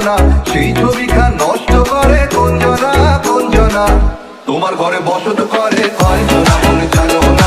কুঞ্জনা সেই ছবিখান নষ্ট করে গঞ্জনা গঞ্জনা। তোমার ঘরে বসত করে কয়জনা মনে জানো না?